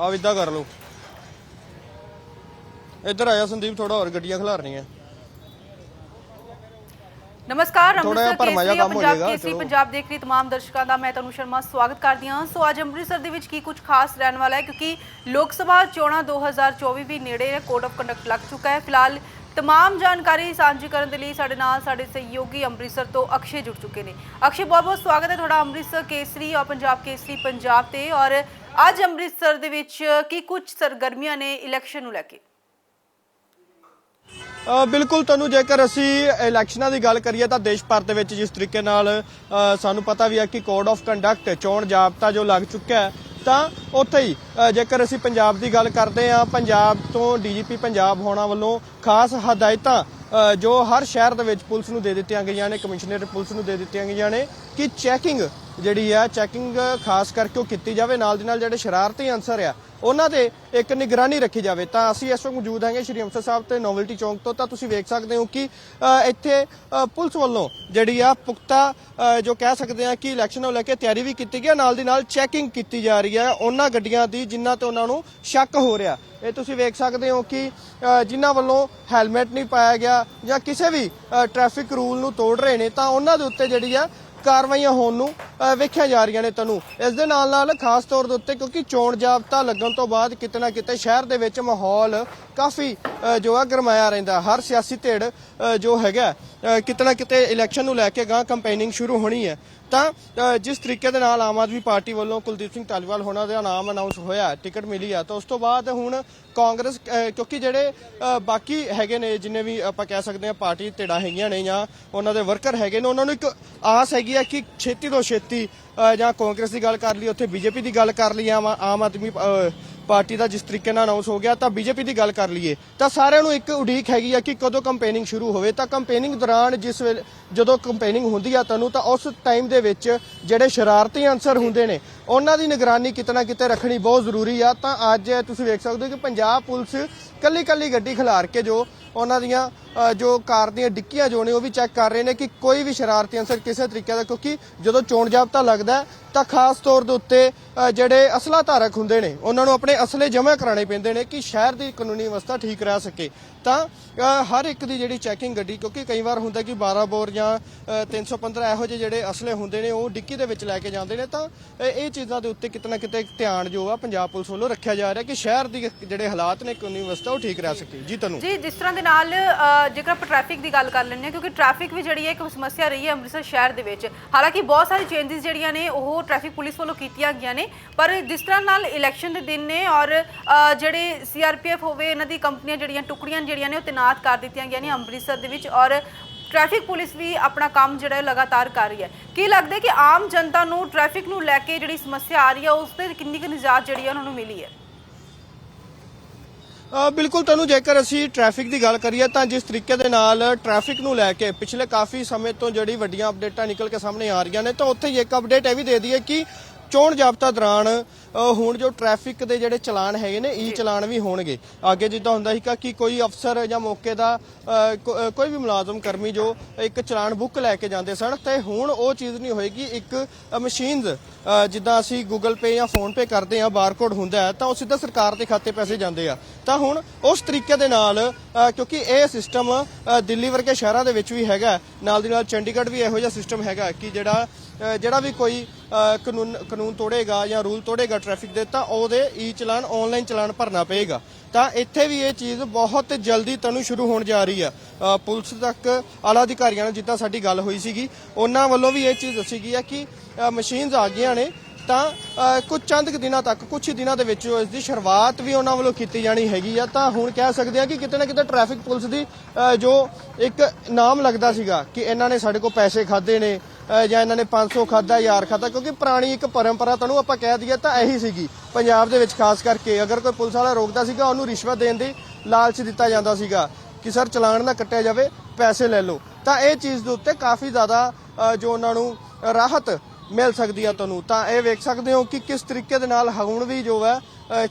ਆ ਇਦਾਂ ਕਰ ਲਓ ਇੱਧਰ ਆਇਆ ਸੰਦੀਪ ਥੋੜਾ ਹੋਰ ਗੱਡੀਆਂ ਖਿਲਾਰਨੀਆਂ ਨਮਸਕਾਰ ਥੋੜ੍ਹਾ ਜਿਹਾ ਅੰਮ੍ਰਿਤਸਰ ਭਰਮਾ ਜਿਹਾ ਕੇਸਰੀ ਕੰਮ ਹੋ ਪੰਜਾਬ ਜਾਏਗਾ, ਕੇਸਰੀ ਚਲੋ। ਪੰਜਾਬ ਦੇਖ ਰਹੀ तमाम ਦਰਸ਼ਕਾਂ ਦਾ ਮੈਂ ਤਨੂ ਸ਼ਰਮਾ ਸਵਾਗਤ ਕਰਦੀ ਹਾਂ ਸੋ ਅੱਜ ਅੰਮ੍ਰਿਤਸਰ ਦੇ ਵਿੱਚ ਕੀ ਕੁਝ ਖਾਸ ਰਹਿਣ ਵਾਲਾ ਹੈ ਕਿਉਂਕਿ ਲੋਕ ਸਭਾ ਚੋਣਾਂ 2024 ਵੀ ਨੇੜੇ ਹੈ ਕੋਡ ਆਫ ਕੰਡਕਟ ਲੱਗ ਚੁੱਕਾ ਹੈ ਫਿਲਹਾਲ ਤਮਾਮ ਜਾਣਕਾਰੀ ਸਾਂਝੀ ਕਰਨ ਦੇ ਲਈ ਸਾਡੇ ਨਾਲ ਸਾਡੇ ਸਹਿਯੋਗੀ ਅੰਮ੍ਰਿਤਸਰ ਤੋਂ ਅਕਸ਼ੇ ਜੁੜ ਚੁੱਕੇ ਨੇ ਅਕਸ਼ੇ ਬਹੁਤ ਬਹੁਤ ਸਵਾਗਤ ਹੈ ਤੁਹਾਡਾ ਅੰਮ੍ਰਿਤਸਰ ਕੇਸਰੀ ਔਰ ਪੰਜਾਬ ਕੇਸਰੀ ਪੰਜਾਬ ਤੇ ਔਰ ਅੱਜ ਅੰਮ੍ਰਿਤਸਰ ਦੇ ਵਿੱਚ ਕੀ ਕੁਝ ਸਰਗਰਮੀਆਂ ਨੇ ਇਲੈਕਸ਼ਨ ਨੂੰ ਲੈ ਕੇ ਬਿਲਕੁਲ ਤੁਹਾਨੂੰ ਜੇਕਰ ਅਸੀਂ ਇਲੈਕਸ਼ਨਾਂ ਦੀ ਗੱਲ ਕਰੀਏ ਤਾਂ ਦੇਸ਼ ਭਰ ਦੇ ਵਿੱਚ ਜਿਸ ਤਰੀਕੇ ਨਾਲ ਸਾਨੂੰ ਪਤਾ ਵੀ ਹੈ ਕਿ ਕੋਡ ਆਫ ਕੰਡਕਟ ਚੋਣ ਜਾਬਤਾ ਜੋ ਲੱਗ ਚੁੱਕਾ ਹੈ ਤਾਂ ਉੱਥੇ ਹੀ ਜੇਕਰ ਅਸੀਂ ਪੰਜਾਬ ਦੀ ਗੱਲ ਕਰਦੇ ਹਾਂ, ਪੰਜਾਬ ਤੋਂ ਡੀਜੀਪੀ ਪੰਜਾਬ ਹੋਣਾ ਵੱਲੋਂ ਖਾਸ ਹਦਾਇਤਾਂ ਜੋ ਹਰ ਸ਼ਹਿਰ ਦੇ ਵਿੱਚ ਪੁਲਿਸ ਨੂੰ ਦੇ ਦਿੱਤੀਆਂ ਗਈਆਂ ਨੇ ਕਮਿਸ਼ਨਰ ਪੁਲਿਸ ਨੂੰ ਦੇ ਦਿੱਤੀਆਂ ਗਈਆਂ ਨੇ, ਕਿ ਚੈਕਿੰਗ ਜਿਹੜੀ ਆ, ਚੈਕਿੰਗ ਖਾਸ ਕਰਕੇ ਉਹ ਕੀਤੀ ਜਾਵੇ, ਨਾਲ ਦੀ ਨਾਲ ਜਿਹੜੇ ਸ਼ਰਾਰਤੀ ਅਨਸਰ ਆ ਉਹਨਾਂ 'ਤੇ ਇੱਕ ਨਿਗਰਾਨੀ ਰੱਖੀ ਜਾਵੇ। ਤਾਂ ਅਸੀਂ ਇਸ ਵਕਤ ਮੌਜੂਦ ਹਾਂਗੇ ਸ਼੍ਰੀ ਅੰਮ੍ਰਿਤਸਰ ਸਾਹਿਬ ਤੇ ਨੋਵਲਟੀ ਚੌਂਕ ਤੋਂ। ਤਾਂ ਤੁਸੀਂ ਵੇਖ ਸਕਦੇ ਹੋ ਕਿ ਇੱਥੇ ਪੁਲਿਸ ਵੱਲੋਂ ਜਿਹੜੀ ਆ ਪੁਖਤਾ ਜੋ ਕਹਿ ਸਕਦੇ ਆ ਕਿ ਇਲੈਕਸ਼ਨ ਨੂੰ ਲੈ ਕੇ ਤਿਆਰੀ ਵੀ ਕੀਤੀ ਗਈ ਨਾਲ ਦੀ ਨਾਲ ਚੈਕਿੰਗ ਕੀਤੀ ਜਾ ਰਹੀ ਹੈ ਉਹਨਾਂ ਗੱਡੀਆਂ ਦੀ ਜਿਨ੍ਹਾਂ ਤੇ ਉਹਨਾਂ ਨੂੰ ਸ਼ੱਕ ਹੋ ਰਿਹਾ। ਇਹ ਤੁਸੀਂ ਵੇਖ ਸਕਦੇ ਹੋ ਕਿ ਜਿਨ੍ਹਾਂ ਵੱਲੋਂ ਹੈਲਮਟ ਨਹੀਂ ਪਾਇਆ ਗਿਆ ਜਾਂ ਕਿਸੇ ਵੀ ਅ, ਟ੍ਰੈਫਿਕ ਰੂਲ ਨੂੰ ਤੋੜ ਰਹੇ ਨੇ ਤਾਂ ਉਹਨਾਂ ਦੇ ਉੱਤੇ ਜਿਹੜੀ ਆ ਕਾਰਵਾਈਆਂ ਹੋਣ ਨੂੰ ਵੇਖੀਆਂ ਜਾ ਰਹੀਆਂ ਨੇ ਤੁਹਾਨੂੰ। ਇਸ ਦੇ ਨਾਲ ਨਾਲ ਖਾਸ ਤੌਰ ਦੇ ਉੱਤੇ ਕਿਉਂਕਿ ਚੋਣ ਜਾਬਤਾ ਲੱਗਣ ਤੋਂ ਬਾਅਦ ਕਿਤੇ ਨਾ ਕਿਤੇ ਸ਼ਹਿਰ ਦੇ ਵਿੱਚ ਮਾਹੌਲ ਕਾਫੀ ਜੋ ਆ ਗਰਮਾਇਆ ਰਹਿੰਦਾ। ਹਰ ਸਿਆਸੀ ਧਿਰ ਜੋ ਹੈਗਾ ਕਿਤੇ ਨਾ ਕਿਤੇ ਇਲੈਕਸ਼ਨ ਨੂੰ ਲੈ ਕੇ ਗਾਂ ਕੰਪੇਨਿੰਗ ਸ਼ੁਰੂ ਹੋਣੀ ਹੈ। ਤਾਂ ਜਿਸ ਤਰੀਕੇ ਦੇ ਨਾਲ ਆਮ ਆਦਮੀ ਪਾਰਟੀ ਵੱਲੋਂ ਕੁਲਦੀਪ ਸਿੰਘ ਧਾਲੀਵਾਲ ਹੋਣਾ ਦਾ ਨਾਮ ਅਨਾਉਂਸ ਹੋਇਆ, ਟਿਕਟ ਮਿਲੀ ਆ, ਤਾਂ ਉਸ ਤੋਂ ਬਾਅਦ ਹੁਣ ਕਾਂਗਰਸ ਕਿਉਂਕਿ ਜਿਹੜੇ ਬਾਕੀ ਹੈਗੇ ਨੇ, ਜਿੰਨੇ ਵੀ ਆਪਾਂ ਕਹਿ ਸਕਦੇ ਹਾਂ ਪਾਰਟੀ ਧਿਰਾਂ ਹੈਗੀਆਂ ਨੇ ਜਾਂ ਉਹਨਾਂ ਦੇ ਵਰਕਰ ਹੈਗੇ ਨੇ, ਉਹਨਾਂ ਨੂੰ ਇੱਕ ਆਸ ਹੈਗੀ ਆ ਕਿ ਛੇਤੀ ਤੋਂ ਛੇਤੀ ਅ, ਜਾਂ ਕਾਂਗਰਸ ਦੀ ਗੱਲ ਕਰ ਲਈ ਉੱਥੇ ਬੀਜੇਪੀ ਦੀ ਗੱਲ ਕਰ ਲਈ ਆਮ ਆਮ ਆਦਮੀ ਪਾਰਟੀ ਦਾ ਜਿਸ ਤਰੀਕੇ ਨਾਲ ਅਨਾਉਂਸ ਹੋ ਗਿਆ ਤਾਂ ਬੀਜੇਪੀ ਦੀ ਗੱਲ ਕਰ ਲਈਏ। ਤਾਂ ਸਾਰਿਆਂ ਨੂੰ ਇੱਕ ਉਡੀਕ ਹੈਗੀ ਆ ਕਿ ਕਦੋਂ ਕੰਪੇਨਿੰਗ ਸ਼ੁਰੂ ਹੋਵੇ। ਤਾਂ ਕੰਪੇਨਿੰਗ ਦੌਰਾਨ ਜਿਸ ਵੇਲੇ ਜਦੋਂ ਕੰਪੇਨਿੰਗ ਹੁੰਦੀ ਆ ਤੁਹਾਨੂੰ ਤਾਂ ਉਸ ਟਾਈਮ ਦੇ ਵਿੱਚ ਜਿਹੜੇ ਸ਼ਰਾਰਤੀ ਅਨਸਰ ਹੁੰਦੇ ਨੇ ਉਹਨਾਂ ਦੀ ਨਿਗਰਾਨੀ ਕਿਤਨਾ ਕਿਤੇ ਰੱਖਣੀ ਬਹੁਤ ਜ਼ਰੂਰੀ ਆ। ਤਾਂ ਅੱਜ ਤੁਸੀਂ ਵੇਖ ਸਕਦੇ ਹੋ ਕਿ ਪੰਜਾਬ ਪੁਲਿਸ ਕੱਲੀ ਕੱਲੀ ਗੱਡੀ ਖਿਲਾਰ ਕੇ ਜੋ ਉਹਨਾਂ ਦੀਆਂ ਅ, ਜੋ ਕਾਰ ਦੀਆਂ ਡਿੱਕੀਆਂ ਜੋ ਨੇ ਉਹ ਵੀ ਚੈੱਕ ਕਰ ਰਹੇ ਨੇ ਕਿ ਕੋਈ ਵੀ ਸ਼ਰਾਰਤੀ ਅਨਸਰ ਕਿਸੇ ਤਰੀਕੇ ਦਾ ਕਿਉਂਕਿ ਜਦੋਂ ਚੋਣ ਜਾਬਤਾ ਲੱਗਦਾ ਹੈ, ਤਾਂ ਖਾਸ ਤੌਰ ਦੇ ਉੱਤੇ ਅ, ਜਿਹੜੇ ਅਸਲਾ ਧਾਰਕ ਹੁੰਦੇ ਨੇ ਉਹਨਾਂ ਨੂੰ ਆਪਣੇ ਅਸਲੇ ਜਮ੍ਹਾਂ ਕਰਾਣੇ ਪੈਂਦੇ ਨੇ ਕਿ ਸ਼ਹਿਰ ਦੀ ਕਾਨੂੰਨੀ ਅਵਸਥਾ ਠੀਕ ਰਹਿ ਸਕੇ। ਤਾਂ ਅ, ਹਰ ਇੱਕ ਦੀ ਜਿਹੜੀ ਚੈਕਿੰਗ ਗੱਡੀ ਕਿਉਂਕਿ ਕਈ ਵਾਰ ਹੁੰਦਾ ਕਿ 12 ਬੋਰ ਜਾਂ ਅ, 315 ਇਹੋ ਜਿਹੇ ਜਿਹੜੇ ਅਸਲੇ ਹੁੰਦੇ ਨੇ ਉਹ ਡਿੱਕੀ ਦੇ ਵਿੱਚ ਲੈ ਕੇ ਜਾਂਦੇ ਨੇ। ਤਾਂ ਇਹ ਇਹ ਚੀਜ਼ਾਂ ਦੇ ਉੱਤੇ ਕਿਤੇ ਨਾ ਕਿਤੇ ਧਿਆਨ ਜੋ ਆ ਪੰਜਾਬ ਪੁਲਿਸ ਵੱਲੋਂ ਰੱਖਿਆ ਜਾ ਰਿਹਾ ਕਿ ਸ਼ਹਿਰ ਦੀ ਜਿਹੜੇ ਹਾਲਾਤ ਨੇ ਕਾਨੂੰਨੀ ਅਵਸਥਾ ਉਹ ਠੀਕ ਰਹਿ ਸਕੇ। ਜੀ ਤੁਹਾਨੂੰ ਜੀ ਜਿਸ ਤਰ੍ਹਾਂ ਦੇ ਨਾਲ ਜੇਕਰ ਆਪਾਂ ਟ੍ਰੈਫਿਕ ਦੀ ਗੱਲ ਕਰ ਲੈਂਦੇ ਹਾਂ ਕਿਉਂਕਿ ਟ੍ਰੈਫਿਕ ਵੀ ਜਿਹੜੀ ਹੈ ਇੱਕ ਸਮੱਸਿਆ ਰਹੀ ਹੈ ਅੰਮ੍ਰਿਤਸਰ ਸ਼ਹਿਰ ਦੇ ਵਿੱਚ। ਹਾਲਾਂਕਿ ਬਹੁਤ ਸਾਰੇ ਚੇਂਜਸ ਜਿਹੜੀਆਂ ਨੇ ਉਹ ਟ੍ਰੈਫਿਕ ਪੁਲਿਸ ਵੱਲੋਂ ਕੀਤੀਆਂ ਗਈਆਂ ਨੇ ਪਰ ਜਿਸ ਤਰ੍ਹਾਂ ਨਾਲ ਇਲੈਕਸ਼ਨ ਦੇ ਦਿਨ ਨੇ ਔਰ ਅ, ਜਿਹੜੇ ਸੀਆਰਪੀਐਫ ਹੋਵੇ ਇਹਨਾਂ ਦੀ ਕੰਪਨੀਆਂ ਜਿਹੜੀਆਂ ਟੁਕੜੀਆਂ ਜਿਹੜੀਆਂ ਨੇ ਉਹ ਤੈਨਾਤ ਕਰ ਦਿੱਤੀਆਂ ਗਈਆਂ ਨੇ ਅੰਮ੍ਰਿਤਸਰ ਦੇ ਵਿੱਚ ਔਰ ਟ੍ਰੈਫਿਕ ਪੁਲਿਸ ਵੀ ਆਪਣਾ ਕੰਮ ਜਿਹੜਾ ਹੈ ਲਗਾਤਾਰ ਕਰ ਰਹੀ ਹੈ। ਕੀ ਲੱਗਦਾ ਕਿ ਆਮ ਜਨਤਾ ਨੂੰ ਟ੍ਰੈਫਿਕ ਨੂੰ ਲੈ ਕੇ ਜਿਹੜੀ ਸਮੱਸਿਆ ਆ ਰਹੀ ਹੈ ਉਸ ਤੇ ਕਿੰਨੀ ਕੁ ਨਿਜਾਤ ਜਿਹੜੀ ਹੈ ਉਹਨਾਂ ਨੂੰ ਮਿਲੀ ਹੈ? ਬਿਲਕੁਲ ਤੁਹਾਨੂੰ ਜੇਕਰ ਅਸੀਂ ਟ੍ਰੈਫਿਕ ਦੀ ਗੱਲ ਕਰੀਏ ਤਾਂ ਜਿਸ ਤਰੀਕੇ ਦੇ ਨਾਲ ਟ੍ਰੈਫਿਕ ਨੂੰ ਲੈ ਕੇ ਪਿਛਲੇ ਕਾਫੀ ਸਮੇਂ ਤੋਂ ਜਿਹੜੀ ਵੱਡੀਆਂ ਅਪਡੇਟਾਂ ਨਿਕਲ ਕੇ ਸਾਹਮਣੇ ਆ ਰਹੀਆਂ ਨੇ, ਤਾਂ ਉੱਥੇ ਇੱਕ ਅਪਡੇਟ ਇਹ ਵੀ ਦੇ ਦਈਏ ਕਿ ਚੋਣ ਜਾਬਤਾ ਦੌਰਾਨ ਹੁਣ ਜੋ ਟ੍ਰੈਫਿਕ ਦੇ ਜਿਹੜੇ ਚਲਾਨ ਹੈਗੇ ਨੇ ਈ ਚਲਾਨ ਵੀ ਹੋਣਗੇ। ਅੱਗੇ ਜਿੱਦਾਂ ਹੁੰਦਾ ਸੀਗਾ ਕਿ ਕੋਈ ਅਫਸਰ ਜਾਂ ਮੌਕੇ ਦਾ ਕੋਈ ਵੀ ਮੁਲਾਜ਼ਮ ਕਰਮੀ ਜੋ ਇੱਕ ਚਲਾਨ ਬੁੱਕ ਲੈ ਕੇ ਜਾਂਦੇ ਸਨ ਤੇ ਹੁਣ ਉਹ ਚੀਜ਼ ਨਹੀਂ ਹੋਏਗੀ। ਇੱਕ ਮਸ਼ੀਨਸ ਜਿੱਦਾਂ ਅਸੀਂ ਗੂਗਲ ਪੇ ਜਾਂ ਫੋਨ ਪੇ ਕਰਦੇ ਆ ਬਾਰਕੋਡ ਹੁੰਦਾ ਹੈ ਤਾਂ ਉਹ ਸਿੱਧਾ ਸਰਕਾਰ ਦੇ ਖਾਤੇ ਪੈਸੇ ਜਾਂਦੇ ਆ। ਤਾਂ ਹੁਣ ਉਸ ਤਰੀਕੇ ਦੇ ਨਾਲ ਕਿਉਂਕਿ ਇਹ ਸਿਸਟਮ ਦਿੱਲੀ ਵਰਗੇ ਸ਼ਹਿਰਾਂ ਦੇ ਵਿੱਚ ਵੀ ਹੈਗਾ ਨਾਲ ਦੀ ਨਾਲ ਚੰਡੀਗੜ੍ਹ ਵੀ ਇਹੋ ਜਿਹਾ ਸਿਸਟਮ ਹੈਗਾ ਕਿ ਜਿਹੜਾ ਜਿਹੜਾ ਵੀ ਕੋਈ ਕਾਨੂੰਨ ਕਾਨੂੰਨ ਤੋੜੇਗਾ ਜਾਂ ਰੂਲ ਤੋੜੇਗਾ ਟ੍ਰੈਫਿਕ ਦੇ, ਤਾਂ ਉਹਦੇ ਈ ਚਲਾਨ ਆਨਲਾਈਨ ਚਲਾਨ ਭਰਨਾ ਪਏਗਾ। ਤਾਂ ਇੱਥੇ ਵੀ ਇਹ ਚੀਜ਼ ਬਹੁਤ ਜਲਦੀ ਤੁਹਾਨੂੰ ਸ਼ੁਰੂ ਹੋਣ ਜਾ ਰਹੀ ਆ। ਪੁਲਿਸ ਤੱਕ, ਆਲਾ ਅਧਿਕਾਰੀਆਂ ਨਾਲ ਜਿੱਦਾਂ ਸਾਡੀ ਗੱਲ ਹੋਈ ਸੀਗੀ, ਉਹਨਾਂ ਵੱਲੋਂ ਵੀ ਇਹ ਚੀਜ਼ ਦੱਸੀ ਗਈ ਆ ਕਿ ਮਸ਼ੀਨਸ ਆ ਗਈਆਂ ਨੇ, ਤਾਂ ਕੁਝ ਚੰਦ ਕੁ ਦਿਨਾਂ ਤੱਕ, ਕੁਝ ਹੀ ਦਿਨਾਂ ਦੇ ਵਿੱਚ ਇਸ ਦੀ ਸ਼ੁਰੂਆਤ ਵੀ ਉਹਨਾਂ ਵੱਲੋਂ ਕੀਤੀ ਜਾਣੀ ਹੈਗੀ ਆ। ਤਾਂ ਹੁਣ ਕਹਿ ਸਕਦੇ ਆ ਕਿ ਕਿਤੇ ਨਾ ਕਿਤੇ ਟ੍ਰੈਫਿਕ ਪੁਲਿਸ ਦੀ ਜੋ ਇੱਕ ਨਾਮ ਲੱਗਦਾ ਸੀਗਾ ਕਿ ਇਹਨਾਂ ਨੇ ਸਾਡੇ ਕੋਲ ਪੈਸੇ ਖਾਦੇ ਨੇ ਜਾਂ ਇਹਨਾਂ ਨੇ 500 ਖਾਦਾ ਯਾਰ ਖਾਦਾ ਕਿਉਂਕਿ ਪੁਰਾਣੀ ਇੱਕ ਪਰੰਪਰਾ ਤੁਹਾਨੂੰ ਆਪਾਂ ਕਹਿ ਦਈਏ ਤਾਂ ਇਹੀ ਸੀਗੀ। ਪੰਜਾਬ ਦੇ ਵਿੱਚ ਖਾਸ ਕਰਕੇ ਅਗਰ ਕੋਈ ਪੁਲਿਸ ਵਾਲਾ ਰੋਕਦਾ ਸੀਗਾ, ਉਹਨੂੰ ਰਿਸ਼ਵਤ ਦੇਣ ਦੀ ਲਾਲਚ ਦਿੱਤਾ ਜਾਂਦਾ ਸੀਗਾ ਕਿ ਸਰ ਚਲਾਨ ਨਾ ਕੱਟਿਆ ਜਾਵੇ, ਪੈਸੇ ਲੈ ਲਓ। ਤਾਂ ਇਹ ਚੀਜ਼ ਦੇ ਉੱਤੇ ਕਾਫੀ ਜ਼ਿਆਦਾ ਜੋ ਉਹਨਾਂ ਨੂੰ ਰਾਹਤ ਮਿਲ ਸਕਦੀ ਆ ਤੁਹਾਨੂੰ। ਤਾਂ ਇਹ ਵੇਖ ਸਕਦੇ ਹੋ ਕਿ ਕਿਸ ਤਰੀਕੇ ਦੇ ਨਾਲ ਹੁਣ ਵੀ ਜੋ ਹੈ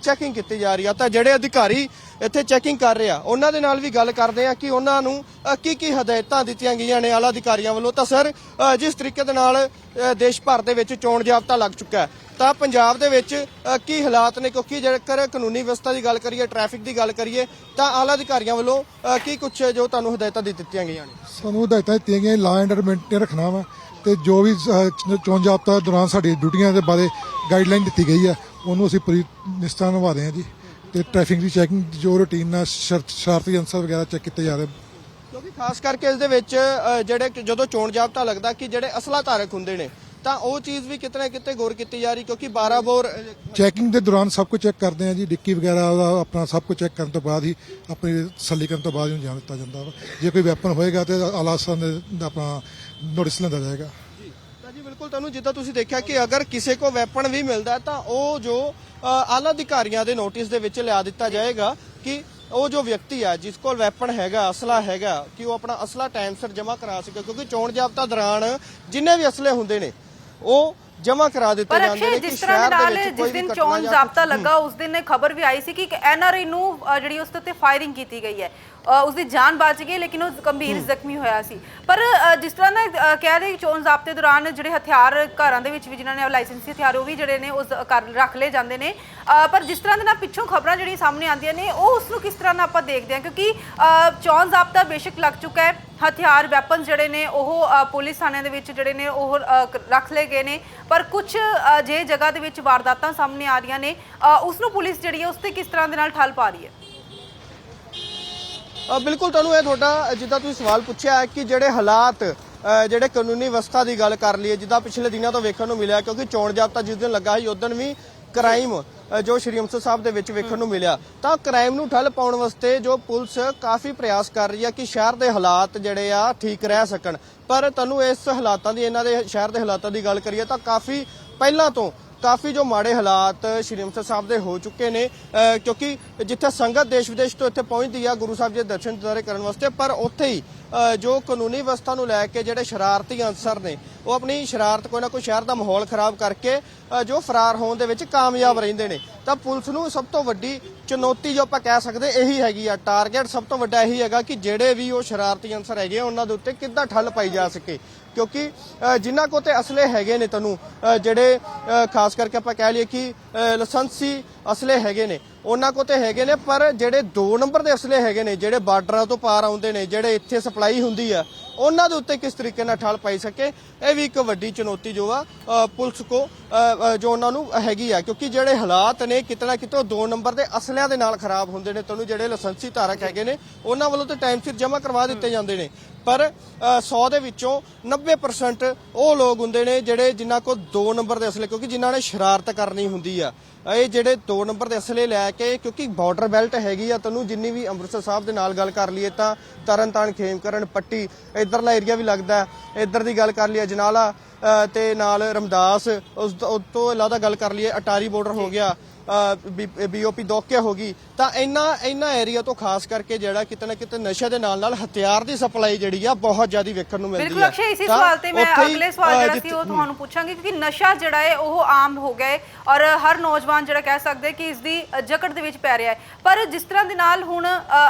ਚੈਕਿੰਗ ਕੀਤੀ ਜਾ ਰਹੀ ਆ। ਤਾਂ ਜਿਹੜੇ ਅਧਿਕਾਰੀ ਇੱਥੇ ਚੈਕਿੰਗ ਕਰ ਰਹੇ ਆ, ਉਹਨਾਂ ਦੇ ਨਾਲ ਵੀ ਗੱਲ ਕਰਦੇ ਆ ਕਿ ਉਹਨਾਂ ਨੂੰ ਕੀ ਕੀ ਹਦਾਇਤਾਂ ਦਿੱਤੀਆਂ ਗਈਆਂ ਨੇ ਆਲਾ ਅਧਿਕਾਰੀਆਂ ਵੱਲੋਂ। ਤਾਂ ਸਰ ਜਿਸ ਤਰੀਕੇ ਦੇ ਨਾਲ ਦੇਸ਼ ਭਰ ਦੇ ਵਿੱਚ ਚੋਣ ਜਾਬਤਾ ਲੱਗ ਚੁੱਕਾ ਹੈ, ਤਾਂ ਪੰਜਾਬ ਦੇ ਵਿੱਚ ਕੀ ਹਾਲਾਤ ਨੇ? ਕਿਉਂਕਿ ਜੇਕਰ ਕਾਨੂੰਨੀ ਵਿਵਸਥਾ ਦੀ ਗੱਲ ਕਰੀਏ ਟ੍ਰੈਫਿਕ ਦੀ ਗੱਲ ਕਰੀਏ, ਤਾਂ ਆਲਾ ਅਧਿਕਾਰੀਆਂ ਵੱਲੋਂ ਕੀ ਕੁਝ ਜੋ ਤੁਹਾਨੂੰ ਹਦਾਇਤਾਂ ਦੇ ਦਿੱਤੀਆਂ ਗਈਆਂ ਨੇ? ਸਾਨੂੰ ਹਦਾਇਤਾਂ ਦਿੱਤੀਆਂ ਗਈਆਂ ਲਾ ਐਂਡ ਮੇਨਟੇਨ ਰੱਖਣਾ ਵਾ ਤੇ ਜੋ ਵੀ ਚੋਣ ਜਾਬਤਾ ਦੌਰਾਨ ਸਾਡੀ ਡਿਊਟੀਆਂ ਦੇ ਬਾਰੇ ਗਾਈਡਲਾਈਨ ਦਿੱਤੀ ਗਈ ਹੈ ਉਹਨੂੰ ਅਸੀਂ ਪੂਰੀ ਨਿਸ਼ਠਾ ਨਿਭਾ ਰਹੇ ਹਾਂ ਜੀ। ਤੇ ਟ੍ਰੈਫਿਕ ਦੀ ਚੈਕਿੰਗ ਜੋ ਰੂਟੀਨ ਨਾਲ ਸ਼ਰ- ਸ਼ਰਾਰਤੀ ਅੰਸਰ ਵਗੈਰਾ ਚੈੱਕ ਕੀਤੇ ਜਾ ਰਹੇ। ਕਿਉਂਕਿ ਖਾਸ ਕਰਕੇ ਇਸ ਦੇ ਵਿੱਚ ਜਿਹੜੇ ਜਦੋਂ ਚੋਣ ਜਾਬਤਾ ਲੱਗਦਾ ਕਿ ਜਿਹੜੇ ਅਸਲਾ ਧਾਰਕ ਹੁੰਦੇ ਨੇ ਤਾਂ ਉਹ ਚੀਜ਼ ਵੀ ਕਿਤੇ ਨਾ ਕਿਤੇ ਗੌਰ ਕੀਤੀ ਜਾ ਰਹੀ ਕਿਉਂਕਿ 12 ਬੋਰ ਚੈਕਿੰਗ ਦੇ ਦੌਰਾਨ ਸਭ ਕੁਝ ਚੈੱਕ ਕਰਦੇ ਹਾਂ ਜੀ। ਡਿੱਕੀ ਵਗੈਰਾ ਉਹਦਾ ਆਪਣਾ ਸਭ ਕੁਝ ਚੈੱਕ ਕਰਨ ਤੋਂ ਬਾਅਦ ਹੀ ਆਪਣੀ ਤਸੱਲੀ ਕਰਨ ਤੋਂ ਬਾਅਦ ਹੀ ਜਾਣ ਦਿੱਤਾ ਜਾਂਦਾ ਵਾ। ਜੇ ਕੋਈ ਵੈਪਨ ਹੋਏਗਾ ਤੇ ਆਲਾਸਾਂ ਦੇ ਦਾ ਆਪਣਾ ਨੋਟਿਸ ਲੈਂਦਾ ਜਾਏਗਾ। ਬਿਲਕੁਲ ਤੁਹਾਨੂੰ ਜਿੱਦਾਂ ਤੁਸੀਂ ਦੇਖਿਆ ਕਿ ਅਗਰ ਕਿਸੇ ਕੋ ਵੈਪਨ ਵੀ ਮਿਲਦਾ ਤਾਂ ਉਹ ਜੋ ਆਲਾ ਅਧਿਕਾਰੀਆਂ ਦੇ ਨੋਟਿਸ ਦੇ ਵਿੱਚ ਲਿਆ ਦਿੱਤਾ ਜਾਏਗਾ ਕਿ ਉਹ ਜੋ ਵਿਅਕਤੀ ਹੈ, ਜਿਸ ਕੋਲ ਵੈਪਨ ਹੈਗਾ, ਅਸਲਾ ਹੈਗਾ, ਕਿ ਉਹ ਆਪਣਾ ਅਸਲਾ ਟਾਈਮ ਸਿਰ ਜਮ੍ਹਾਂ ਕਰਾ ਸਕੇ, ਕਿਉਂਕਿ ਚੋਣ ਜਾਬਤਾ ਦੌਰਾਨ ਜਿੰਨੇ ਵੀ ਅਸਲੇ ਹੁੰਦੇ ਨੇ, ਉਹ ਜਮ੍ਹਾਂ ਕਰਾ ਦਿੱਤੇ ਪਰ ਜਾਂਦੇ ਨੇ ਕਿ ਜਿਸ ਤਰ੍ਹਾਂ ਦੇ ਸ਼ਹਿਰ ਦੇ ਨਾਲ ਵਿੱਚ ਕੋਈ ਜਿਸ ਵੀ ਦਿਨ ਘਟਨਾ ਚੋਣ ਜਾਂ ਜ਼ਾਬਤਾ ਲੱਗਾ ਉਸ ਦਿਨ ਖਬਰ ਵੀ ਆਈ ਸੀ ਕਿ ਇੱਕ ਐਨਆਰਆਈ ਨੂੰ ਅ, ਜਿਹੜੀ ਉਸ ਉੱਤੇ ਫਾਇਰਿੰਗ ਕੀਤੀ ਗਈ ਹੈ। ਅ, ਉਸ ਦੀ ਜਾਨ ਬਚ ਗਈ ਲੇਕਿਨ ਉਹ ਗੰਭੀਰ ਜ਼ਖਮੀ ਹੋਇਆ ਸੀ। ਪਰ ਅ, ਜਿਸ ਤਰ੍ਹਾਂ ਨਾ ਅ, ਕਹਿ ਰਹੇ ਕਿ ਚੋਣ ਜ਼ਾਬਤੇ ਦੌਰਾਨ ਜਿਹੜੇ ਹਥਿਆਰ ਘਰਾਂ ਦੇ ਵਿੱਚ ਵੀ ਜਿਨ੍ਹਾਂ ਨੇ ਲਾਇਸੈਂਸੀ ਹਥਿਆਰ ਉਹ ਵੀ ਜਿਹੜੇ ਨੇ ਉਸ ਕਰ ਰੱਖ ਲਏ ਜਾਂਦੇ ਨੇ। ਅ, ਪਰ ਜਿਸ ਤਰ੍ਹਾਂ ਦੇ ਨਾਲ ਪਿੱਛੋਂ ਖਬਰਾਂ ਜਿਹੜੀਆਂ ਸਾਹਮਣੇ ਆਉਂਦੀਆਂ ਨੇ ਉਹ ਉਸ ਨੂੰ ਕਿਸ ਤਰ੍ਹਾਂ ਨਾਲ ਆਪਾਂ ਦੇਖਦੇ ਹਾਂ? ਕਿਉਂਕਿ ਅ, ਚੋਣ ਜ਼ਾਬਤਾ ਬੇਸ਼ੱਕ ਲੱਗ ਚੁੱਕਾ ਹੈ। ਹਥਿਆਰ ਵੈਪਨ ਜਿਹੜੇ ਨੇ ਉਹ ਅ, ਪੁਲਿਸ ਥਾਣਿਆਂ ਦੇ ਵਿੱਚ ਜਿਹੜੇ ਨੇ ਉਹ ਅ, ਕ- ਰੱਖ ਲਏ ਗਏ ਨੇ। ਪਰ ਕੁਝ ਜੇ ਜਗ੍ਹਾ ਦੇ ਵਿੱਚ ਵਾਰਦਾਤਾਂ ਸਾਹਮਣੇ ਆ ਰਹੀਆਂ ਨੇ ਅ, ਉਸ ਨੂੰ ਪੁਲਿਸ ਜਿਹੜੀ ਹੈ ਉਸ ਤੇ ਕਿਸ ਤਰ੍ਹਾਂ ਦੇ ਨਾਲ ਠੱਲ ਪਾ ਰਹੀ ਹੈ? ਅ, ਬਿਲਕੁਲ ਤੁਹਾਨੂੰ ਇਹ ਤੁਹਾਡਾ ਜਿੱਦਾਂ ਤੁਸੀਂ ਸਵਾਲ ਪੁੱਛਿਆ ਹੈ ਕਿ ਜਿਹੜੇ ਹਾਲਾਤ ਅ, ਜਿਹੜੇ ਕਾਨੂੰਨੀ ਵਿਵਸਥਾ ਦੀ ਗੱਲ ਕਰ ਲਈਏ ਜਿੱਦਾਂ ਪਿਛਲੇ ਦਿਨਾਂ ਤੋਂ ਵੇਖਣ ਨੂੰ ਮਿਲਿਆ ਕਿਉਂਕਿ ਚੋਣ ਜਾਬਤਾ ਜਿਸ ਦਿਨ ਲੱਗਾ ਸੀ ਉਸ ਦਿਨ ਵੀ ਕ੍ਰਾਈਮ ਜੋ ਸ਼੍ਰੀ ਅੰਮ੍ਰਿਤਸਰ ਸਾਹਿਬ ਦੇ ਵਿੱਚ ਵੇਖਣ ਨੂੰ ਮਿਲਿਆ, ਤਾਂ ਕ੍ਰਾਈਮ ਨੂੰ ਠੱਲ ਪਾਉਣ ਵਾਸਤੇ ਜੋ ਪੁਲਿਸ ਕਾਫੀ ਪ੍ਰਯਾਸ ਕਰ ਰਹੀ ਹੈ ਕਿ ਸ਼ਹਿਰ ਦੇ ਹਾਲਾਤ ਜਿਹੜੇ ਆ ਠੀਕ ਰਹਿ ਸਕਣ। ਪਰ ਤੁਹਾਨੂੰ ਇਸ ਹਾਲਾਤਾਂ ਦੀ, ਇਹਨਾਂ ਦੇ ਸ਼ਹਿਰ ਦੇ ਹਾਲਾਤਾਂ ਦੀ ਗੱਲ ਕਰੀਏ ਤਾਂ ਕਾਫੀ ਪਹਿਲਾਂ ਤੋਂ ਕਾਫੀ ਜੋ ਮਾੜੇ ਹਾਲਾਤ ਸ਼੍ਰੀ ਅੰਮ੍ਰਿਤਸਰ ਸਾਹਿਬ ਦੇ ਹੋ ਚੁੱਕੇ ਨੇ ਕਿਉਂਕਿ ਜਿੱਥੇ ਸੰਗਤ ਦੇਸ਼ ਵਿਦੇਸ਼ ਤੋਂ ਇੱਥੇ ਪਹੁੰਚਦੀ ਆ, ਗੁਰੂ ਸਾਹਿਬ ਜੀ ਦੇ ਦਰਸ਼ਨ ਦਿਦਾਰੇ ਕਰਨ ਵਾਸਤੇ, ਪਰ ਉੱਥੇ ਹੀ ਜੋ ਕਾਨੂੰਨੀ ਵਿਵਸਥਾ ਨੂੰ ਲੈ ਕੇ ਜਿਹੜੇ ਸ਼ਰਾਰਤੀ ਅਨਸਰ ਨੇ ਉਹ ਆਪਣੀ ਸ਼ਰਾਰਤ ਕੋਈ ਨਾ ਕੋਈ ਸ਼ਹਿਰ ਦਾ ਮਾਹੌਲ ਖਰਾਬ ਕਰਕੇ ਜੋ ਫਰਾਰ ਹੋਣ ਦੇ ਵਿੱਚ ਕਾਮਯਾਬ ਰਹਿੰਦੇ ਨੇ। ਤਾਂ ਪੁਲਿਸ ਨੂੰ ਸਭ ਤੋਂ ਵੱਡੀ ਚੁਣੌਤੀ ਜੋ ਆਪਾਂ ਕਹਿ ਸਕਦੇ ਇਹੀ ਹੈਗੀ ਆ ਟਾਰਗੇਟ ਸਭ ਤੋਂ ਵੱਡਾ ਇਹੀ ਹੈਗਾ ਕਿ ਜਿਹੜੇ ਵੀ ਉਹ ਸ਼ਰਾਰਤੀ ਅਨਸਰ ਹੈਗੇ ਆ, ਉਹਨਾਂ ਦੇ ਉੱਤੇ ਕਿੱਦਾਂ ਠੱਲ ਪਾਈ ਜਾ ਸਕੇ। ਕਿਉਂਕਿ ਜਿਨ੍ਹਾਂ ਕੋਲ ਤੇ ਅਸਲੇ ਹੈਗੇ ਨੇ ਤੁਹਾਨੂੰ ਜਿਹੜੇ ਖਾਸ ਕਰਕੇ ਆਪਾਂ ਕਹਿ ਲਈਏ ਕਿ ਅ, ਲਾਇਸੈਂਸੀ ਅਸਲੇ ਹੈਗੇ ਨੇ ਉਹਨਾਂ ਕੋਲ ਤੇ ਹੈਗੇ ਨੇ ਪਰ ਜਿਹੜੇ 2 ਨੰਬਰ ਦੇ ਅਸਲੇ ਹੈਗੇ ਨੇ ਜਿਹੜੇ ਬਾਰਡਰਾਂ ਤੋਂ ਪਾਰ ਆਉਂਦੇ ਨੇ ਜਿਹੜੇ ਇੱਥੇ ਸਪਲਾਈ ਹੁੰਦੀ ਆ ਉਹਨਾਂ ਦੇ ਉੱਤੇ ਕਿਸ ਤਰੀਕੇ ਨਾਲ ਠੱਲ ਪਾਈ ਸਕੇ? ਇਹ ਵੀ ਇੱਕ ਵੱਡੀ ਚੁਣੌਤੀ ਜੋ ਆ ਪੁਲਿਸ ਕੋ ਜੋ ਉਹਨਾਂ ਨੂੰ ਹੈਗੀ ਆ। ਕਿਉਂਕਿ ਜਿਹੜੇ ਹਾਲਾਤ ਨੇ ਕਿਤਨਾ ਕਿਤੇ 2 ਨੰਬਰ ਦੇ ਅਸਲਿਆਂ ਦੇ ਨਾਲ ਖਰਾਬ ਹੁੰਦੇ ਨੇ, ਤੁਹਾਨੂੰ ਜਿਹੜੇ ਲਾਇਸੈਂਸੀ ਧਾਰਕ ਹੈਗੇ ਨੇ, ਉਹਨਾਂ ਵੱਲੋਂ ਤਾਂ ਟਾਈਮ ਸਿਰ ਜਮ੍ਹਾਂ ਕਰਵਾ ਦਿੱਤੇ ਜਾਂਦੇ ਨੇ। ਪਰ 100 ਦੇ ਵਿੱਚੋਂ 90% ਉਹ ਲੋਕ ਹੁੰਦੇ ਨੇ ਜਿਹੜੇ ਜਿਨ੍ਹਾਂ ਕੋਲ 2 ਨੰਬਰ ਦੇ ਅਸਲੇ ਕਿਉਂਕਿ ਜਿਨ੍ਹਾਂ ਨੇ ਸ਼ਰਾਰਤ ਕਰਨੀ ਹੁੰਦੀ ਆ ਇਹ ਜਿਹੜੇ 2 ਨੰਬਰ ਦੇ ਅਸਲੇ ਲੈ ਕੇ ਕਿਉਂਕਿ ਬਾਰਡਰ ਬੈਲਟ ਹੈਗੀ ਆ ਤੁਹਾਨੂੰ ਜਿੰਨੀ ਵੀ ਅੰਮ੍ਰਿਤਸਰ ਸਾਹਿਬ ਦੇ ਨਾਲ ਗੱਲ ਕਰ ਲਈਏ ਤਾਂ ਤਰਨਤਾਰਨ ਖੇਮਕਰਨ ਪੱਟੀ ਇਧਰਲਾ ਏਰੀਆ ਵੀ ਲੱਗਦਾ ਹੈ। ਇੱਧਰ ਦੀ ਗੱਲ ਕਰ ਲਈਏ ਜਨਾਲਾ ਅ, ਤੇ ਨਾਲ ਰਮਦਾਸ ਉਸ ਤੋਂ- ਉਸ ਤੋਂ ਇਲਾਵਾ ਗੱਲ ਕਰ ਲਈਏ ਅਟਾਰੀ ਬਾਰਡਰ ਹੋ ਗਿਆ ਬੀਓਪੀ ਦੋਕਿਆ ਹੋ ਗਈ ਤਾਂ ਇੰਨਾ ਇੰਨਾ ਏਰੀਆ ਤੋਂ ਖਾਸ ਕਰਕੇ ਜਿਹੜਾ ਕਿਤੇ ਨਾ ਕਿਤੇ ਨਸ਼ੇ ਦੇ ਨਾਲ ਨਾਲ ਹਥਿਆਰ ਦੀ ਸਪਲਾਈ ਜਿਹੜੀ ਆ ਬਹੁਤ ਜ਼ਿਆਦਾ ਵੇਖਣ ਨੂੰ ਮਿਲਦੀ ਬਿਲਕੁਲ ਹੈ ਅਕਸ਼ੇ ਇਸੇ ਸਵਾਲ ਤੇ ਮੈਂ ਅਗਲੇ ਸਵਾਲ ਜਿਹੜਾ ਸੀ ਉਹ ਤੁਹਾਨੂੰ ਪੁੱਛਾਂਗੀ ਕਿਉਂਕਿ ਨਸ਼ਾ ਜਿਹੜਾ ਹੈ ਉਹ ਆਮ ਹੋ ਗਿਆ ਹੈ ਔਰ ਹਰ ਨੌਜਵਾਨ ਜਿਹੜਾ ਕਹਿ ਸਕਦੇ ਕਿ ਇਸ ਦੀ ਜਕੜ ਦੇ ਵਿੱਚ ਪੈ ਰਿਹਾ ਹੈ। ਪਰ ਜਿਸ ਤਰ੍ਹਾਂ ਦੇ ਨਾਲ ਹੁਣ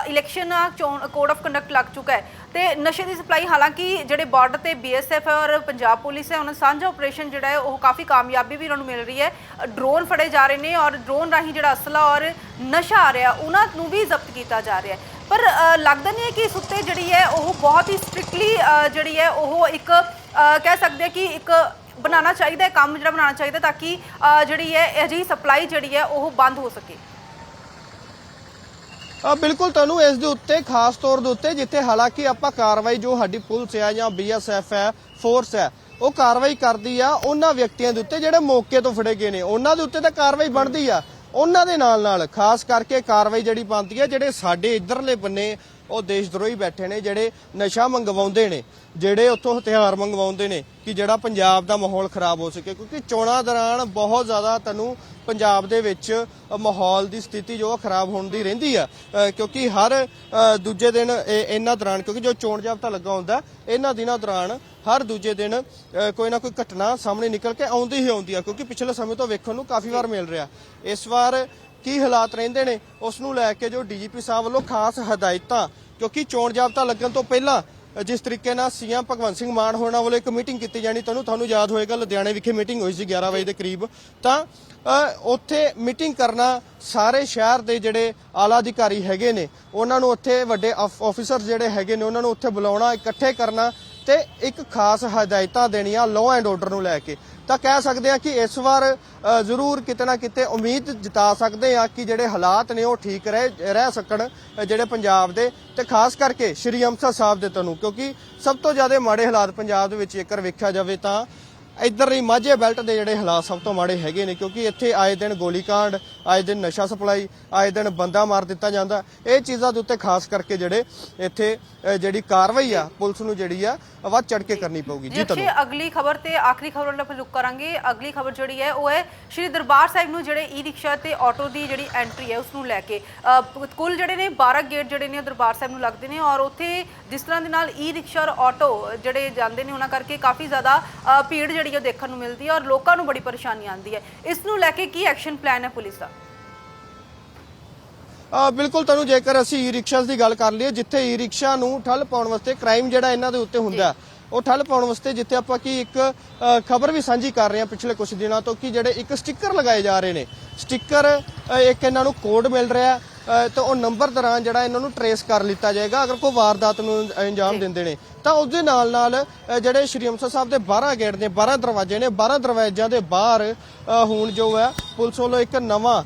ਇਲੈਕਸ਼ਨ ਚੋਣ ਕੋਡ ਆਫ ਕੰਡਕਟ ਲੱਗ ਚੁੱਕਾ ਹੈ ਤੇ ਨਸ਼ੇ ਦੀ ਸਪਲਾਈ, ਹਾਲਾਂਕਿ ਜਿਹੜੇ ਬਾਰਡਰ ਤੇ ਬੀਐਸਐਫ ਹੈ ਔਰ ਪੰਜਾਬ ਪੁਲਿਸ ਹੈ, ਉਹਨਾਂ ਦਾ ਸਾਂਝਾ ਆਪਰੇਸ਼ਨ ਜਿਹੜਾ ਹੈ, ਉਹ ਕਾਫੀ ਕਾਮਯਾਬੀ ਵੀ ਉਹਨਾਂ ਨੂੰ ਮਿਲ ਰਹੀ ਹੈ। ਡਰੋਨ ਫੜੇ ਜਾ ਰਹੇ ਨੇ ਔਰ ਡਰੋਨ ਰਾਹੀਂ ਜਿਹੜਾ ਅਸਲਾ ਔਰ ਨਸ਼ਾ ਆ ਰਿਹਾ, ਉਹਨਾਂ ਨੂੰ ਵੀ ਜ਼ਬਤ ਕੀਤਾ ਜਾ ਰਿਹਾ ਹੈ। ਪਰ ਲੱਗਦਾ ਨਹੀਂ ਹੈ ਕਿ ਇਸ ਉੱਤੇ ਜਿਹੜੀ ਹੈ, ਉਹ ਬਹੁਤ ਹੀ ਸਟ੍ਰਿਕਟਲੀ ਜਿਹੜੀ ਹੈ, ਉਹ ਇੱਕ ਕਹਿ ਸਕਦੇ ਹਾਂ ਕਿ ਇੱਕ ਬਣਾਉਣਾ ਚਾਹੀਦਾ ਹੈ, ਕੰਮ ਜਿਹੜਾ ਬਣਾਉਣਾ ਚਾਹੀਦਾ ਤਾਂ ਕਿ ਜਿਹੜੀ ਹੈ ਅਜਿਹੀ ਸਪਲਾਈ ਜਿਹੜੀ ਹੈ, ਉਹ ਬੰਦ ਹੋ ਸਕੇ। ਬਿਲਕੁਲ ਤੁਹਾਨੂੰ ਇਸ ਦੇ ਉੱਤੇ, ਖਾਸ ਤੌਰ ਦੇ ਉੱਤੇ, ਜਿੱਥੇ ਹਾਲਾਂਕਿ ਆਪਾਂ ਕਾਰਵਾਈ ਜੋ ਸਾਡੀ ਪੁਲਿਸ ਹੈ ਜਾਂ ਬੀਐਸਐਫ ਹੈ ਫੋਰਸ ਹੈ, ਉਹ ਕਾਰਵਾਈ ਕਰਦੀ ਆ ਉਹਨਾਂ ਵਿਅਕਤੀਆਂ ਦੇ ਉੱਤੇ ਜਿਹੜੇ ਮੌਕੇ ਤੋਂ ਫੜੇ ਗਏ ਨੇ। ਉਹਨਾਂ ਦੇ ਉੱਤੇ ਤਾਂ ਕਾਰਵਾਈ ਬਣਦੀ ਆ। ਉਹਨਾਂ ਦੇ ਨਾਲ ਨਾਲ ਖਾਸ ਕਰਕੇ ਕਾਰਵਾਈ ਜਿਹੜੀ ਬਣਦੀ ਆ, ਜਿਹੜੇ ਸਾਡੇ ਇਧਰਲੇ ਬੰਨੇ ਉਹ ਦੇਸ਼ ਦਰੋਹੀ ਬੈਠੇ ਨੇ ਜਿਹੜੇ ਨਸ਼ਾ ਮੰਗਵਾਉਂਦੇ ਨੇ ਜਿਹੜੇ ਉੱਥੋਂ ਹਥਿਆਰ ਮੰਗਵਾਉਂਦੇ ਨੇ ਕਿ ਜਿਹੜਾ ਪੰਜਾਬ ਦਾ ਮਾਹੌਲ ਖਰਾਬ ਹੋ ਸਕੇ। ਕਿਉਂਕਿ ਚੋਣਾਂ ਦੌਰਾਨ ਬਹੁਤ ਜ਼ਿਆਦਾ ਤੈਨੂੰ ਪੰਜਾਬ ਦੇ ਵਿੱਚ ਮਾਹੌਲ ਦੀ ਸਥਿਤੀ ਜੋ ਖਰਾਬ ਹੋਣ ਦੀ ਰਹਿੰਦੀ ਆ। ਕਿਉਂਕਿ ਹਰ ਦੂਜੇ ਦਿਨ ਇਹਨਾਂ ਦੌਰਾਨ ਕਿਉਂਕਿ ਜੋ ਚੋਣ ਜਾਬਤਾ ਲੱਗਾ ਹੁੰਦਾ ਇਹਨਾਂ ਦਿਨਾਂ ਦੌਰਾਨ ਹਰ ਦੂਜੇ ਦਿਨ ਅ, ਕੋਈ ਨਾ ਕੋਈ ਘਟਨਾ ਸਾਹਮਣੇ ਨਿਕਲ ਕੇ ਆਉਂਦੀ ਹੀ ਆਉਂਦੀ ਆ। ਕਿਉਂਕਿ ਪਿਛਲੇ ਸਮੇਂ ਤੋਂ ਵੇਖਣ ਨੂੰ ਕਾਫੀ ਵਾਰ ਮਿਲ ਰਿਹਾ। ਇਸ ਵਾਰ ਕੀ ਹਾਲਾਤ ਰਹਿੰਦੇ ਨੇ, ਉਸ ਨੂੰ ਲੈ ਕੇ ਜੋ ਡੀਜੀਪੀ ਸਾਹਿਬ ਵੱਲੋਂ ਖਾਸ ਹਦਾਇਤਾਂ, ਕਿਉਂਕਿ ਚੋਣ ਜਾਬਤਾ ਲੱਗਣ ਤੋਂ ਪਹਿਲਾਂ, ਜਿਸ ਤਰੀਕੇ ਨਾਲ ਸੀਐਮ ਭਗਵੰਤ ਸਿੰਘ ਮਾਨ ਹੋਣਾ ਵੱਲੋਂ ਇੱਕ ਮੀਟਿੰਗ ਕੀਤੀ ਜਾਣੀ, ਤੁਹਾਨੂੰ ਤੁਹਾਨੂੰ ਯਾਦ ਹੋਏਗਾ, ਲੁਧਿਆਣੇ ਵਿਖੇ ਮੀਟਿੰਗ ਹੋਈ ਸੀ 11 ਵਜੇ ਦੇ ਕਰੀਬ। ਤਾਂ ਉੱਥੇ ਮੀਟਿੰਗ ਕਰਨਾ ਸਾਰੇ ਸ਼ਹਿਰ ਦੇ ਜਿਹੜੇ ਆਲਾ ਅਧਿਕਾਰੀ ਹੈਗੇ ਨੇ, ਉਹਨਾਂ ਨੂੰ ਉੱਥੇ ਵੱਡੇ ਆਫੀਸਰ ਜਿਹੜੇ ਹੈਗੇ ਨੇ, ਉਹਨਾਂ ਨੂੰ ਉੱਥੇ ਬੁਲਾਉਣਾ, ਇਕੱਠੇ ਕਰਨਾ ਤੇ ਇੱਕ ਖਾਸ ਹਦਾਇਤਾਂ ਦੇਣੀਆਂ ਲਾਅ ਐਂਡ ਆਰਡਰ ਨੂੰ ਲੈ ਕੇ। ਤਾਂ ਕਹਿ ਸਕਦੇ ਆ ਕਿ ਇਸ ਵਾਰ ਜ਼ਰੂਰ ਕਿਤੇ ਨਾ ਕਿਤੇ ਉਮੀਦ ਜਤਾ ਸਕਦੇ ਆ ਕਿ ਜਿਹੜੇ ਹਾਲਾਤ ਨੇ ਉਹ ਠੀਕ ਰਹਿ ਰਹਿ ਸਕਣ ਜਿਹੜੇ ਪੰਜਾਬ ਦੇ। ਤੇ ਖਾਸ ਕਰਕੇ ਸ਼੍ਰੀ ਅੰਮ੍ਰਿਤਸਰ ਸਾਹਿਬ ਦੇ ਤਨੂੰ, ਕਿਉਂਕਿ ਸਭ ਤੋਂ ਜ਼ਿਆਦਾ ਮਾੜੇ ਹਾਲਾਤ ਪੰਜਾਬ ਦੇ ਵਿੱਚ ਜੇਕਰ ਵੇਖਿਆ ਜਾਵੇ ਤਾਂ ਇੱਧਰ ਹੀ ਮਾਝੇ ਬੈਲਟ ਦੇ ਜਿਹੜੇ ਹਾਲਾਤ ਸਭ ਤੋਂ ਮਾੜੇ ਹੈਗੇ ਨੇ ਕਿਉਂਕਿ ਇੱਥੇ ਆਏ ਦਿਨ ਗੋਲੀकांड ਆਏ ਦਿਨ ਨਸ਼ਾ ਸਪਲਾਈ ਆਏ ਦਿਨ ਬੰਦਾ ਮਾਰ ਦਿੱਤਾ ਜਾਂਦਾ। ਇਹ ਚੀਜ਼ਾਂ ਦੇ ਉੱਤੇ ਖਾਸ ਕਰਕੇ ਜਿਹੜੇ ਇੱਥੇ ਜਿਹੜੀ ਕਾਰਵਾਈ ਆ ਪੁਲਿਸ ਨੂੰ ਜਿਹੜੀ ਆ ਵੱਧ ਚੜ ਕੇ ਕਰਨੀ ਪਊਗੀ। ਜੀ ਜੀ ਤਨੂੰ ਅਗਲੀ ਖਬਰ ਤੇ ਆਖਰੀ ਖਬਰ ਨਾਲ ਆਪਾਂ ਰੁਕ ਕਰਾਂਗੇ। ਅਗਲੀ ਖਬਰ ਜਿਹੜੀ ਹੈ ਉਹ ਹੈ ਸ਼੍ਰੀ ਦਰਬਾਰ ਸਾਹਿਬ ਨੂੰ ਜਿਹੜੇ ਈ ਰਿਕਸ਼ਾ ਤੇ ਆਟੋ ਦੀ ਜਿਹੜੀ ਐਂਟਰੀ ਹੈ ਉਸ ਨੂੰ ਲੈ ਕੇ। ਕੁੱਲ ਜਿਹੜੇ ਨੇ 12 ਗੇਟ ਜਿਹੜੇ ਨੇ ਦਰਬਾਰ ਸਾਹਿਬ ਨੂੰ ਲੱਗਦੇ ਨੇ ਔਰ ਉੱਥੇ ਜਿਸ ਤਰ੍ਹਾਂ ਦੇ ਨਾਲ ਈ ਰਿਕਸ਼ਾ ਔਰ ਆਟੋ ਜਿਹੜੇ ਜਾਂਦੇ ਨੇ ਉਹਨਾਂ ਕਰਕੇ ਕਾਫੀ ਜ਼ਿਆਦਾ ਭੀੜ ਜਿਹੜੀ ਉਹ ਦੇਖਣ ਨੂੰ ਮਿਲਦੀ ਹੈ ਔਰ ਲੋਕਾਂ ਨੂੰ ਬੜੀ ਪਰੇਸ਼ਾਨੀ ਆਉਂਦੀ ਹੈ। ਇਸ ਨੂੰ ਲੈ ਕੇ ਕੀ ਐਕਸ਼ਨ ਪਲਾਨ ਹੈ ਪੁਲਿਸ ਦਾ? ਆ ਬਿਲਕੁਲ ਤੁਹਾਨੂੰ ਜੇਕਰ ਅਸੀਂ ਈ ਰਿਕਸ਼ਾਸ ਦੀ ਗੱਲ ਕਰ ਲਈਏ ਜਿੱਥੇ ਈ ਰਿਕਸ਼ਾ ਨੂੰ ਠੱਲ ਪਾਉਣ ਵਾਸਤੇ ਕ੍ਰਾਈਮ ਜਿਹੜਾ ਇਹਨਾਂ ਦੇ ਉੱਤੇ ਹੁੰਦਾ ਉਹ ਠੱਲ ਪਾਉਣ ਵਾਸਤੇ ਜਿੱਥੇ ਆਪਾਂ ਕੀ ਇੱਕ ਖਬਰ ਵੀ ਸਾਂਝੀ ਕਰ ਰਹੇ ਹਾਂ ਪਿਛਲੇ ਕੁਝ ਦਿਨਾਂ ਤੋਂ ਕਿ ਜਿਹੜੇ ਇੱਕ ਸਟicker ਲਗਾਏ ਜਾ ਰਹੇ ਨੇ। ਸਟicker ਇੱਕ ਇਹਨਾਂ ਨੂੰ ਕੋਡ ਮਿਲ ਰਿਹਾ ਤੇ ਉਹ ਨੰਬਰ ਦੌਰਾਨ ਜਿਹੜਾ ਇਹਨਾਂ ਨੂੰ ਟਰੇਸ ਕਰ ਲਿੱਤਾ ਜਾਏਗਾ। ਅਗਰ ਕੋਈ ਵਾਰਦਾਤ ਨੂੰ ਅੰਜਾਮ ਦਿੰਦੇ ਨੇ ਤਾਂ ਉਸ ਦੇ ਨਾਲ ਨਾਲ ਜਿਹੜੇ ਸ਼੍ਰੀ ਅੰਮ੍ਰਿਤਸਰ ਸਾਹਿਬ ਦੇ 12 ਗੇਟ ਨੇ 12 ਦਰਵਾਜ਼ੇ ਨੇ 12 ਦਰਵਾਜ਼ਿਆਂ ਦੇ ਬਾਹਰ ਹੁਣ ਜੋ ਹੈ ਪੁਲਿਸ ਵੱਲੋਂ ਇੱਕ ਨਵਾਂ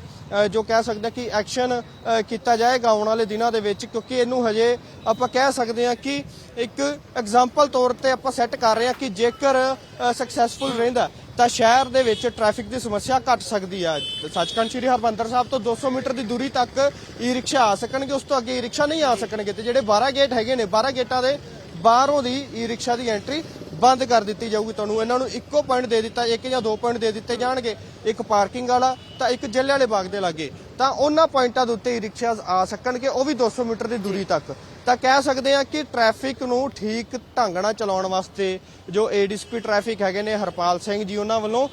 ਜੋ ਕਹਿ ਸਕਦੇ ਕਿ ਐਕਸ਼ਨ ਕੀਤਾ ਜਾਏਗਾ ਆਉਣ ਵਾਲੇ ਦਿਨਾਂ ਦੇ ਵਿੱਚ ਕਿਉਂਕਿ ਇਹਨੂੰ ਹਜੇ ਆਪਾਂ ਕਹਿ ਸਕਦੇ ਹਾਂ ਕਿ ਇੱਕ ਐਗਜ਼ਾਮਪਲ ਤੌਰ ਤੇ ਆਪਾਂ ਸੈੱਟ ਕਰ ਰਹੇ ਹਾਂ ਕਿ ਜੇਕਰ ਸਕਸੈਸਫੁਲ ਰਹਿੰਦਾ ਤਾਂ ਸ਼ਹਿਰ ਦੇ ਵਿੱਚ ਟ੍ਰੈਫਿਕ ਦੀ ਸਮੱਸਿਆ ਘਟ ਸਕਦੀ ਆ। ਸੱਚਖੰਡ ਸ੍ਰੀ ਹਰਮੰਦਰ ਸਾਹਿਬ ਤੋਂ 200 ਮੀਟਰ ਦੀ ਦੂਰੀ ਤੱਕ ਈ ਰਿਕਸ਼ਾ ਆ ਸਕਣਗੇ, ਉਸ ਤੋਂ ਅੱਗੇ ਈ ਰਿਕਸ਼ਾ ਨਹੀਂ ਆ ਸਕਣਗੇ ਤੇ ਜਿਹੜੇ 12 ਗੇਟ ਹੈਗੇ ਨੇ 12 ਗੇਟਾਂ ਦੇ ਬਾਹਰੋਂ ਦੀ ਈ ਰਿਕਸ਼ਾ ਦੀ ਐਂਟਰੀ ਬੰਦ ਕਰ ਦਿੱਤੀ ਜਾਊਗੀ ਤੁਹਾਨੂੰ। ਇਹਨਾਂ ਨੂੰ ਇੱਕੋ ਪੁਆਇੰਟ ਦੇ ਦਿੱਤਾ, ਇੱਕ ਜਾਂ ਦੋ ਪੁਆਇੰਟ ਦੇ ਦਿੱਤੇ ਜਾਣਗੇ। ਇੱਕ ਪਾਰਕਿੰਗ ਵਾਲਾ ਤਾਂ ਇੱਕ ਜੱਲੇ ਵਾਲੇ ਬਾਗ ਦੇ ਲਾਗੇ। ਤਾਂ ਉਹਨਾਂ ਪੁਆਇੰਟਾਂ ਦੇ ਉੱਤੇ ਈ ਰਿਕਸ਼ਾ ਆ ਸਕਣਗੇ, ਉਹ ਵੀ 200 ਮੀਟਰ ਦੀ ਦੂਰੀ ਤੱਕ। ਤਾਂ ਕਹਿ ਸਕਦੇ ਆ ਕਿ ਟ੍ਰੈਫਿਕ ਨੂੰ ਠੀਕ ਢੰਗ ਨਾਲ ਚਲਾਉਣ ਵਾਸਤੇ ਜੋ ਏਡੀਸਪੀ ਟ੍ਰੈਫਿਕ ਹੈਗੇ ਨੇ ਹਰਪਾਲ ਸਿੰਘ ਜੀ ਉਹਨਾਂ ਵੱਲੋਂ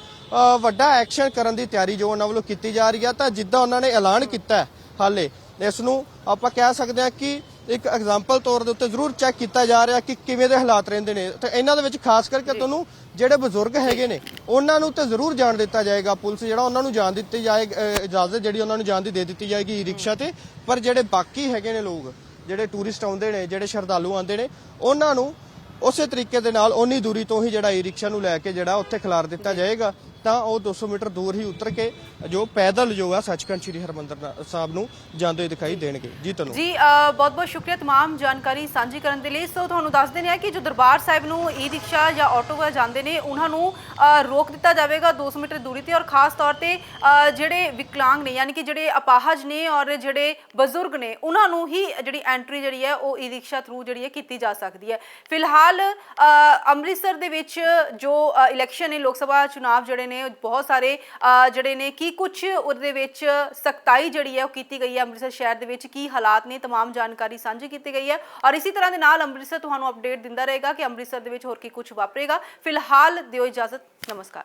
ਵੱਡਾ ਐਕਸ਼ਨ ਕਰਨ ਦੀ ਤਿਆਰੀ ਜੋ ਉਹਨਾਂ ਵੱਲੋਂ ਕੀਤੀ ਜਾ ਰਹੀ ਆ ਤਾਂ ਜਿੱਦਾਂ ਉਹਨਾਂ ਨੇ ਐਲਾਨ ਕੀਤਾ ਹਾਲੇ ਇਸ ਨੂੰ ਆਪਾਂ ਕਹਿ ਸਕਦੇ ਆ ਕਿ ਇੱਕ ਐਗਜ਼ਾਮਪਲ ਤੌਰ ਦੇ ਉੱਤੇ ਜ਼ਰੂਰ ਚੈੱਕ ਕੀਤਾ ਜਾ ਰਿਹਾ ਕਿ ਕਿਵੇਂ ਦੇ ਹਾਲਾਤ ਰਹਿੰਦੇ ਨੇ। ਤੇ ਇਹਨਾਂ ਦੇ ਵਿੱਚ ਖਾਸ ਕਰਕੇ ਤੁਹਾਨੂੰ ਜਿਹੜੇ ਬਜ਼ੁਰਗ ਹੈਗੇ ਨੇ ਉਹਨਾਂ ਨੂੰ ਤੇ ਜ਼ਰੂਰ ਜਾਣ ਦਿੱਤਾ ਜਾਏਗਾ। ਪੁਲਿਸ ਜਿਹੜਾ ਉਹਨਾਂ ਨੂੰ ਜਾਣ ਦਿੱਤੀ ਜਾਏ ਇਜਾਜ਼ਤ ਜਿਹੜੀ ਉਹਨਾਂ ਨੂੰ ਜਾਣ ਦੀ ਦੇ ਦਿੱਤੀ ਜਾਏਗੀ ਰਿਕਸ਼ਾ ਤੇ ਪਰ ਜਿਹੜੇ ਬਾਕੀ ਹੈਗੇ ਨੇ ਲੋਕ ਜਿਹੜੇ ਟੂਰਿਸਟ ਆਉਂਦੇ ਨੇ, ਜਿਹੜੇ ਸ਼ਰਧਾਲੂ ਆਉਂਦੇ ਨੇ, ਉਹਨਾਂ ਨੂੰ ਉਸੇ ਤਰੀਕੇ ਦੇ ਨਾਲ ਓਨੀ ਦੂਰੀ ਤੋਂ ਹੀ ਜਿਹੜਾ ਈ ਰਿਕਸ਼ਾ ਨੂੰ ਲੈ ਕੇ ਜਿਹੜਾ ਉੱਥੇ ਖਿਲਾਰ ਦਿੱਤਾ ਜਾਏਗਾ। ਤਾਂ ਉਹ 200 ਮੀਟਰ ਦੂਰ ਹੀ ਉਤਰ ਕੇ ਜੋ ਪੈਦਲ ਜੋ ਆ ਸੱਚਖੰਡ ਸ੍ਰੀ ਹਰਮੰਦਰ ਨਾ- ਸਾਹਿਬ ਨੂੰ ਜਾਂਦੇ ਹੋਏ ਦਿਖਾਈ ਦੇਣਗੇ ਜੀ ਤੁਹਾਨੂੰ ਜੀ ਬਹੁਤ ਬਹੁਤ ਸ਼ੁਕਰੀਆ तमाम ਜਾਣਕਾਰੀ ਸਾਂਝੀ ਕਰਨ ਦੇ ਲਈ ਸੋ ਤੁਹਾਨੂੰ ਦੱਸ ਦਿੰਦੇ ਹਾਂ ਕਿ ਜੋ ਦਰਬਾਰ ਸਾਹਿਬ ਨੂੰ ਈ ਰਿਕਸ਼ਾ ਜਾਂ ਆਟੋ ਵਾ ਜਾਂਦੇ ਨੇ ਉਹਨਾਂ ਨੂੰ ਅ, ਰੋਕ ਦਿੱਤਾ ਜਾਵੇਗਾ 200 ਮੀਟਰ ਦੂਰੀ ਤੇ ਔਰ ਖਾਸ ਤੌਰ ਤੇ ਅ, ਜਿਹੜੇ ਵਿਕਲਾਂਗ ਨੇ ਯਾਨੀ ਕਿ ਜਿਹੜੇ ਅਪਾਹਜ ਨੇ ਔਰ ਜਿਹੜੇ ਬਜ਼ੁਰਗ ਨੇ ਉਹਨਾਂ ਨੂੰ ਹੀ ਜਿਹੜੀ ਐਂਟਰੀ ਜਿਹੜੀ ਹੈ ਉਹ ਈ ਰਿਕਸ਼ਾ ਥਰੂ ਜਿਹੜੀ ਹੈ ਕੀਤੀ ਜਾ ਸਕਦੀ ਹੈ ਫਿਲਹਾਲ ਅ, ਅੰਮ੍ਰਿਤਸਰ ਦੇ ਵਿੱਚ ਜੋ ਅ, ਇਲੈਕਸ਼ਨ ਨੇ ਲੋਕ ਸਭਾ ਚੁਣਾਵ ਜਿਹੜੇ ਨੇ ਉਹ ਬਹੁਤ ਸਾਰੇ ਅ, ਜਿਹੜੇ ਨੇ ਕੀ ਕੁਝ ਉਹਦੇ ਵਿੱਚ ਸਖਤਾਈ ਜਿਹੜੀ ਹੈ ਉਹ ਕੀਤੀ ਗਈ ਹੈ ਅੰਮ੍ਰਿਤਸਰ ਸ਼ਹਿਰ ਦੇ ਵਿੱਚ ਕੀ ਹਾਲਾਤ ਨੇ तमाम ਜਾਣਕਾਰੀ ਸਾਂਝੀ ਕੀਤੀ ਗਈ ਹੈ ਔਰ ਇਸੇ ਤਰ੍ਹਾਂ ਦੇ ਨਾਲ ਅੰਮ੍ਰਿਤਸਰ ਤੁਹਾਨੂੰ ਅਪਡੇਟ ਦਿੰਦਾ ਰਹੇਗਾ ਕਿ ਅੰਮ੍ਰਿਤਸਰ ਦੇ ਵਿੱਚ ਹੋਰ ਕੀ ਕੁਝ ਵਾਪਰੇਗਾ ਫਿਲਹਾਲ ਦਿਓ ਇਜਾਜ਼ਤ ਨਮਸਕਾਰ